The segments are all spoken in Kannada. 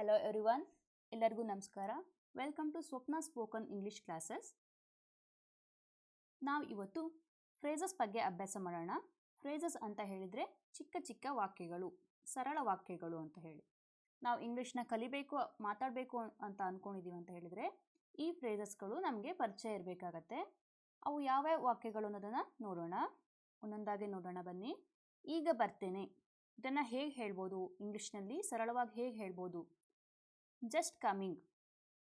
ಹಲೋ ಎವ್ರಿವನ್ ಎಲ್ಲರಿಗೂ ನಮಸ್ಕಾರ. Welcome to Swapna spoken English classes ನಾವು ಇವತ್ತು ಫ್ರೇಸಸ್ ಬಗ್ಗೆ ಅಭ್ಯಾಸ ಮಾಡೋಣ. ಫ್ರೇಸಸ್ ಅಂತ ಹೇಳಿದರೆ ಚಿಕ್ಕ ಚಿಕ್ಕ ವಾಕ್ಯಗಳು, ಸರಳ ವಾಕ್ಯಗಳು ಅಂತ ಹೇಳಿ. ನಾವು ಇಂಗ್ಲೀಷ್ನ ಕಲಿಬೇಕು, ಮಾತಾಡಬೇಕು ಅಂತ ಅಂದ್ಕೊಂಡಿದ್ದೀವಿ ಅಂತ ಹೇಳಿದರೆ ಈ ಫ್ರೇಸಸ್ಗಳು ನಮಗೆ ಪರಿಚಯ ಇರಬೇಕಾಗತ್ತೆ. ಅವು ಯಾವ್ಯಾವ ವಾಕ್ಯಗಳು ಅನ್ನೋದನ್ನು ನೋಡೋಣ. ಒಂದೊಂದಾಗಿ ನೋಡೋಣ ಬನ್ನಿ. ಈಗ ಬರ್ತೇನೆ. ಇದನ್ನು ಹೇಗೆ ಹೇಳ್ಬೋದು? ಇಂಗ್ಲೀಷ್ನಲ್ಲಿ ಸರಳವಾಗಿ ಹೇಗೆ ಹೇಳ್ಬೋದು? ಜಸ್ಟ್ ಕಮಿಂಗ್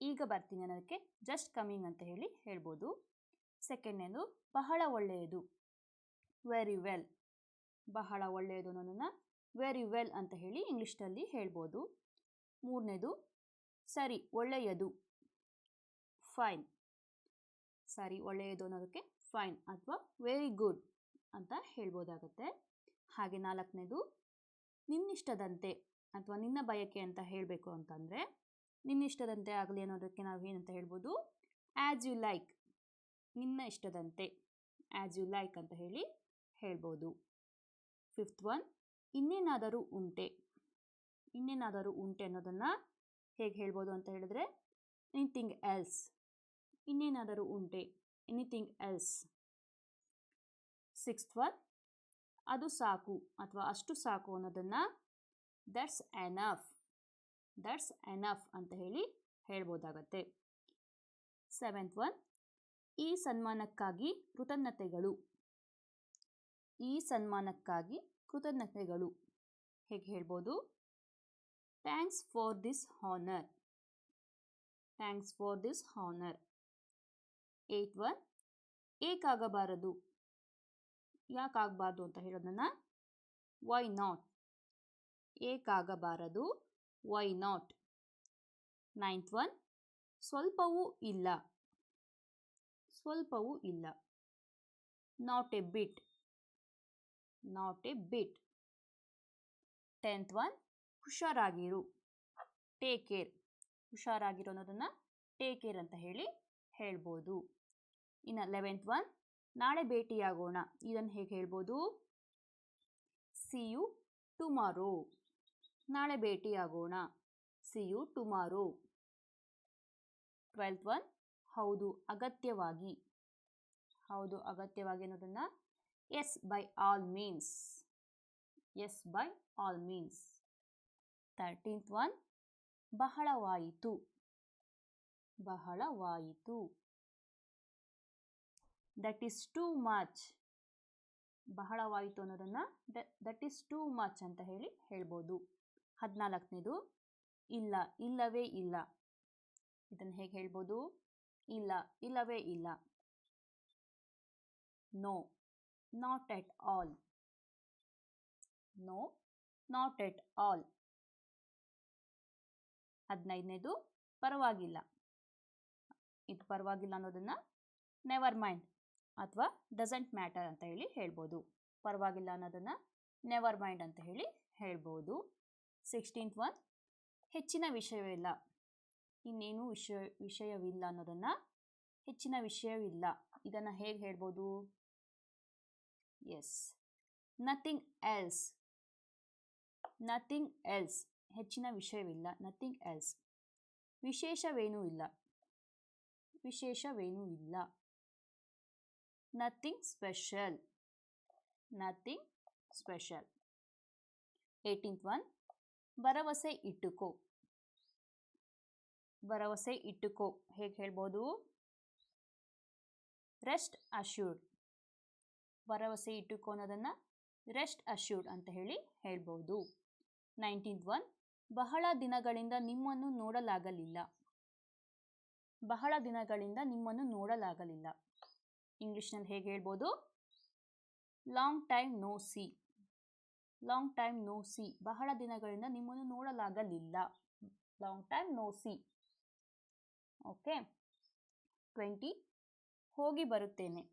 ಈಗ ಬರ್ತೀನಿ ಅನ್ನೋದಕ್ಕೆ ಜಸ್ಟ್ ಕಮಿಂಗ್ ಅಂತ ಹೇಳಿ ಹೇಳ್ಬೋದು. ಸೆಕೆಂಡ್ನೇದು ಬಹಳ ಒಳ್ಳೆಯದು. ವೆರಿ ವೆಲ್ ಬಹಳ ಒಳ್ಳೆಯದು ಅನ್ನೋದನ್ನು ವೆರಿ ವೆಲ್ ಅಂತ ಹೇಳಿ ಇಂಗ್ಲೀಷ್ನಲ್ಲಿ ಹೇಳ್ಬೋದು. ಮೂರನೇದು, ಸರಿ, ಒಳ್ಳೆಯದು. ಫೈನ್ ಸರಿ, ಒಳ್ಳೆಯದು ಅನ್ನೋದಕ್ಕೆ ಫೈನ್ ಅಥವಾ ವೆರಿ ಗುಡ್ ಅಂತ ಹೇಳ್ಬೋದಾಗತ್ತೆ. ಹಾಗೆ ನಾಲ್ಕನೇದು, ನಿನ್ನಿಷ್ಟದಂತೆ. ಅಥವಾ ನಿನ್ನ ಬಯಕೆ ಅಂತ ಹೇಳಬೇಕು ಅಂತಂದರೆ, ನಿನ್ನಿಷ್ಟದಂತೆ ಆಗಲಿ ಅನ್ನೋದಕ್ಕೆ ನಾವು ಏನಂತ ಹೇಳ್ಬೋದು? ಆ್ಯಸ್ ಯು ಲೈಕ್ ನಿನ್ನ ಇಷ್ಟದಂತೆ. ಆ್ಯಸ್ ಯು ಲೈಕ್ ಅಂತ ಹೇಳಿ ಹೇಳ್ಬೋದು. ಫಿಫ್ತ್ ಒನ್ ಇನ್ನೇನಾದರೂ ಉಂಟೆ. ಇನ್ನೇನಾದರೂ ಉಂಟೆ ಅನ್ನೋದನ್ನು ಹೇಗೆ ಹೇಳ್ಬೋದು ಅಂತ ಹೇಳಿದ್ರೆ ಎನಿಥಿಂಗ್ ಎಲ್ಸ್ ಇನ್ನೇನಾದರೂ ಉಂಟೆ. ಎನಿಥಿಂಗ್ ಎಲ್ಸ್ ಸಿಕ್ಸ್ತ್ ಒನ್ ಅದು ಸಾಕು ಅಥವಾ ಅಷ್ಟು ಸಾಕು ಅನ್ನೋದನ್ನು ದಟ್ಸ್ ಎನಫ್ ದಟ್ಸ್ ಎನಫ್ ಅಂತ ಹೇಳಿ ಹೇಳ್ಬೋದಾಗತ್ತೆ. ಸೆವೆಂತ್ ಒನ್ ಈ ಸನ್ಮಾನಕ್ಕಾಗಿ ಕೃತಜ್ಞತೆಗಳು. ಈ ಸನ್ಮಾನಕ್ಕಾಗಿ ಕೃತಜ್ಞತೆಗಳು. ಹೇಗೆ ಹೇಳ್ಬೋದು? Thanks for this honour thanks for this honour eighth one ಏಕಾಗಬಾರದು. ಯಾಕಾಗಬಾರ್ದು ಅಂತ ಹೇಳೋದನ್ನ? ವೈ ನಾಟ್ ಏಕಾಗಬಾರದು. ವೈ ನಾಟ್ ನೈನ್ತ್ ಒನ್ ಸ್ವಲ್ಪವೂ ಇಲ್ಲ. ಸ್ವಲ್ಪವೂ ಇಲ್ಲ. Not a bit not a bit tenth one ಹುಷಾರಾಗಿರು. Take care ಹುಷಾರಾಗಿರೋ ಅನ್ನೋದನ್ನು ಟೇಕ್ ಕೇರ್ ಅಂತ ಹೇಳಿ ಹೇಳ್ಬೋದು. ಇನ್ನು ಲೆವೆಂತ್ ಒನ್ ನಾಳೆ ಭೇಟಿಯಾಗೋಣ. ಇದನ್ನು ಹೇಗೆ ಹೇಳ್ಬೋದು? ಸಿ ಯು ಟುಮಾರೋ ನಾಳೆ ಭೇಟಿಯಾಗೋಣ. See you tomorrow twelfth one ಹೌದು, ಅಗತ್ಯವಾಗಿ. ಹೌದು, ಅಗತ್ಯವಾಗಿ ಅನ್ನೋದನ್ನು yes by all means yes by all means thirteenth one ಬಹಳವಾಯಿತು. ಬಹಳವಾಯಿತು. ದಟ್ ಈಸ್ ಟೂ ಮಚ್ ಬಹಳವಾಯಿತು ಅನ್ನೋದನ್ನು ದಟ್ ಈಸ್ ಟೂ ಮಚ್ ಅಂತ ಹೇಳಿ ಹೇಳ್ಬೋದು. ಹದಿನಾಲ್ಕನೇದು. ಇಲ್ಲ, ಇಲ್ಲವೇ ಇಲ್ಲ. ಇದನ್ನು ಹೇಗೆ ಹೇಳ್ಬೋದು? ಇಲ್ಲ, ಇಲ್ಲವೇ ಇಲ್ಲ. No not at all no not at all ಹದಿನೈದನೇದು, ಪರವಾಗಿಲ್ಲ. ಇದು ಪರವಾಗಿಲ್ಲ ಅನ್ನೋದನ್ನು ನೆವರ್ ಮೈಂಡ್ ಅಥವಾ ಡಸಂಟ್ ಮ್ಯಾಟರ್ ಅಂತ ಹೇಳಿ ಹೇಳ್ಬೋದು. ಪರವಾಗಿಲ್ಲ ಅನ್ನೋದನ್ನು ನೆವರ್ ಮೈಂಡ್ ಅಂತ ಹೇಳಿ ಹೇಳ್ಬೋದು. ಸಿಕ್ಸ್ಟೀನ್ತ್ ಒನ್ ಹೆಚ್ಚಿನ ವಿಷಯವಿಲ್ಲ. ಇನ್ನೇನು ವಿಷಯ, ವಿಷಯವಿಲ್ಲ ಅನ್ನೋದನ್ನು ಹೆಚ್ಚಿನ ವಿಷಯವಿಲ್ಲ. ಇದನ್ನು ಹೇಗೆ ಹೇಳ್ಬೋದು? Yes nothing else nothing else ಹೆಚ್ಚಿನ ವಿಷಯವಿಲ್ಲ. ನಥಿಂಗ್ ಎಲ್ಸ್ ವಿಶೇಷವೇನೂ ಇಲ್ಲ. ವಿಶೇಷವೇನೂ ಇಲ್ಲ. Nothing special nothing special eighteenth one ಭರವಸೆ ಇಟ್ಟುಕೋ. ಭರವಸೆ ಇಟ್ಟುಕೋ. ಹೇಗೆ ಹೇಳ್ಬೋದು? ರೆಸ್ಟ್ ಅಶ್ಯೂರ್ಡ್ ಭರವಸೆ ಇಟ್ಟುಕೋ ಅನ್ನೋದನ್ನು ರೆಸ್ಟ್ ಅಶ್ಯೂರ್ಡ್ ಅಂತ ಹೇಳಿ ಹೇಳ್ಬೋದು. ನೈನ್ಟೀನ್ ಒನ್ ಬಹಳ ದಿನಗಳಿಂದ ನಿಮ್ಮನ್ನು ನೋಡಲಾಗಲಿಲ್ಲ. ಬಹಳ ದಿನಗಳಿಂದ ನಿಮ್ಮನ್ನು ನೋಡಲಾಗಲಿಲ್ಲ. ಇಂಗ್ಲೀಷ್ನಲ್ಲಿ ಹೇಗೆ ಹೇಳ್ಬೋದು? Long time no see long time no see ಬಹಳ ದಿನಗಳಿಂದ ನಿಮ್ಮನ್ನು ನೋಡಲಾಗಲಿಲ್ಲ. Long time no see okay twenty ಹೋಗಿ ಬರುತ್ತೇನೆ.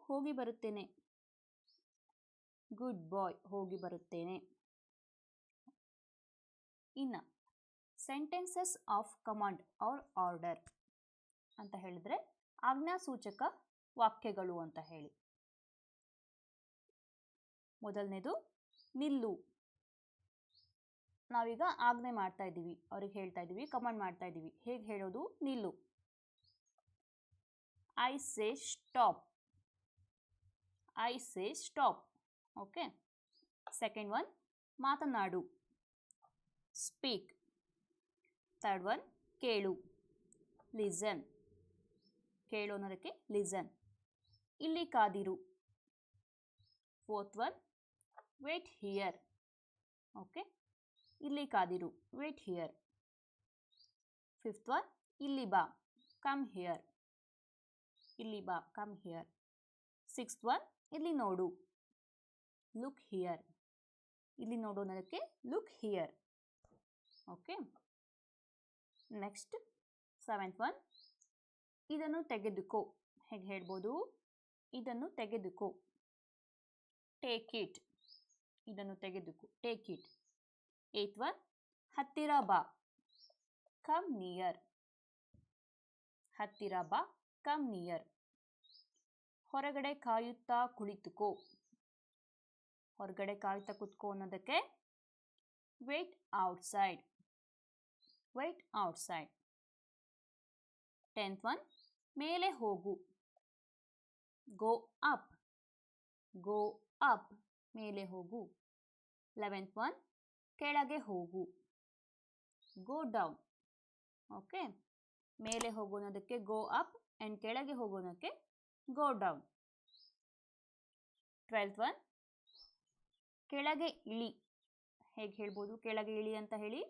ಹೋಗಿ ಬರುತ್ತೇನೆ. ಗುಡ್ ಬಾಯ್ ಹೋಗಿ ಬರುತ್ತೇನೆ. ಇನ್ನು sentences of command or order ಅಂತ ಹೇಳಿದ್ರೆ ಆಜ್ಞಾಸೂಚಕ ವಾಕ್ಯಗಳು ಅಂತ ಹೇಳಿ. ಮೊದಲನೇದು ನಿಲ್ಲು. ನಾವೀಗ ಆಜ್ಞೆ ಮಾಡ್ತಾ ಇದ್ದೀವಿ. ಅವ್ರಿಗೆ ಹೇಳ್ತಾ ಇದ್ದೀವಿ, ಕಮಾಂಡ್ ಮಾಡ್ತಾ ಇದ್ದೀವಿ. ಹೇಗೆ ಹೇಳೋದು? ನಿಲ್ಲು. I say stop I say stop okay second one ಮಾತನಾಡು. ಸ್ಪೀಕ್ ಥರ್ಡ್ ಒನ್ ಕೇಳು. ಲಿಸನ್ ಕೇಳು ಅನ್ನೋದಕ್ಕೆ ಲಿಸನ್ ಇಲ್ಲಿ ಕಾದಿರು. Fourth one wait here okay ಇಲ್ಲಿ ಕಾದಿರು. ವೇಟ್ ಹಿಯರ್ ಫಿಫ್ತ್ ಒನ್ ಇಲ್ಲಿ ಬಾ. ಕಮ್ ಹಿಯರ್ ಇಲ್ಲಿ ಬಾ ಕಮ್ ಹಿಯರ್ ಸಿಕ್ಸ್ತ್ ಒನ್ ಇಲ್ಲಿ ನೋಡು. ಲುಕ್ ಹಿಯರ್ ಇಲ್ಲಿ ನೋಡು ಅನ್ನೋದಕ್ಕೆ look here okay next seventh one ಇದನ್ನು ತೆಗೆದುಕೋ. ಹೇಗೆ ಹೇಳ್ಬೋದು? ಇದನ್ನು ತೆಗೆದುಕೋ. ಟೇಕ್ ಇಟ್ ಇದನ್ನು ತೆಗೆದುಕೊ ಟೇಕ್ ಇಟ್ ಏತ್ ಒನ್, ಹತ್ತಿರ ಬಾ. ಕಮ್ ನಿಯರ್ ಹತ್ತಿರ ಬಾ ಕಮ್ ನಿಯರ್ ಹೊರಗಡೆ ಕಾಯುತ್ತಾ ಕುಳಿತುಕೋ. ಹೊರಗಡೆ ಕಾಯುತ್ತಾ ಕುತ್ಕೋ ಅನ್ನೋದಕ್ಕೆ wait outside wait outside tenth one ಮೇಲೆ ಹೋಗು. ಗೋ ಅಪ್ ಗೋ ಅಪ್ ಮೇಲೆ ಹೋಗು. ಲೆವೆಂತ್ ಒನ್ ಕೆಳಗೆ ಹೋಗು. ಗೋ ಡೌನ್ ಓಕೆ ಮೇಲೆ ಹೋಗೋನೋದಕ್ಕೆ ಗೋ ಅಪ್ ಆ್ಯಂಡ್ ಕೆಳಗೆ ಹೋಗೋನೋಕ್ಕೆ ಗೋ ಡೌನ್ ಟ್ವೆಲ್ತ್ ಒನ್ ಕೆಳಗೆ ಇಳಿ. ಹೇಗೆ ಹೇಳ್ಬೋದು? ಕೆಳಗೆ ಇಳಿ ಅಂತ ಹೇಳಿ?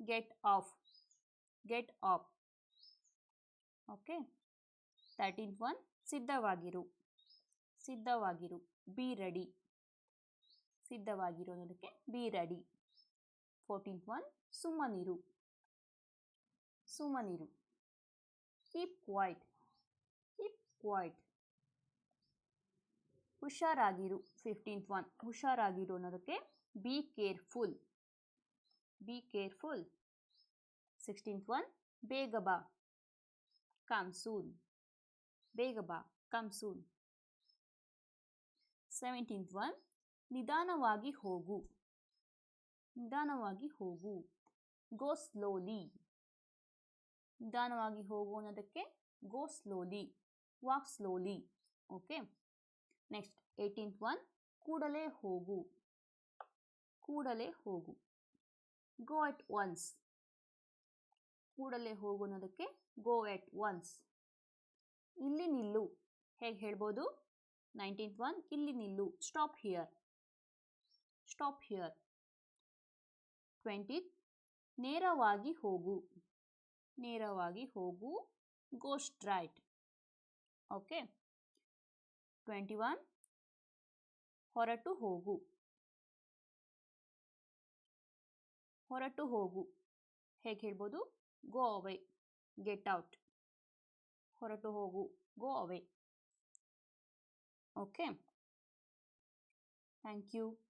Get off get off okay thirteenth one ಸಿದ್ಧವಾಗಿರು. ಸಿದ್ಧವಾಗಿರು. ಬಿ ರೆಡಿ ಸಿದ್ಧವಾಗಿರು ಅನ್ನೋದಕ್ಕೆ ಬಿ ರೆಡಿ ಫೋರ್ಟೀನ್ತ್ ಒನ್ ಸುಮ್ಮನಿರು. ಸುಮ್ಮನಿರು. ಕೀಪ್ ಕ್ವಾಯ್ಟ್ ಕೀಪ್ ಕ್ವಾಯ್ಟ್ ಹುಷಾರಾಗಿರು. ಫಿಫ್ಟೀನ್ತ್ ಒನ್ ಹುಷಾರಾಗಿರು ಅನ್ನೋದಕ್ಕೆ be careful be careful sixteenth one ಬೇಗ ಬಾ. ಕಮ್ ಸೂನ್ ಬೇಗ ಬಾ. ಕಮ್ ಸೂನ್ ಸೆವೆಂಟೀನ್ತ್ ಒನ್ ನಿಧಾನವಾಗಿ ಹೋಗು. ನಿಧಾನವಾಗಿ ಹೋಗು. ಗೋ ಸ್ಲೋಲಿ ನಿಧಾನವಾಗಿ ಹೋಗು ಅನ್ನೋದಕ್ಕೆ go slowly walk slowly okay next eighteenth one ಕೂಡಲೇ ಹೋಗು. ಕೂಡಲೇ ಹೋಗು. ಗೋ ಎಟ್ ಒನ್ಸ್ ಕೂಡಲೇ ಹೋಗು ಅನ್ನೋದಕ್ಕೆ ಗೋ ಎಟ್ ಒನ್ಸ್ ಇಲ್ಲಿ ನಿಲ್ಲು. ಹೇಗೆ ಹೇಳ್ಬೋದು? ನೈನ್ಟೀನ್ತ್ ಒನ್ ಇಲ್ಲಿ ನಿಲ್ಲು. Stop here stop here. Twentieth ನೇರವಾಗಿ ಹೋಗು. ನೇರವಾಗಿ ಹೋಗು go straight okay twenty one ಹೊರಟು ಹೋಗು. ಹೊರಟು ಹೋಗು. ಹೇಗೆ ಹೇಳ್ಬೋದು? ಗೋ ಅವೇ ಗೆಟ್ ಔಟ್ ಹೊರಟು ಹೋಗು. Go away okay thank you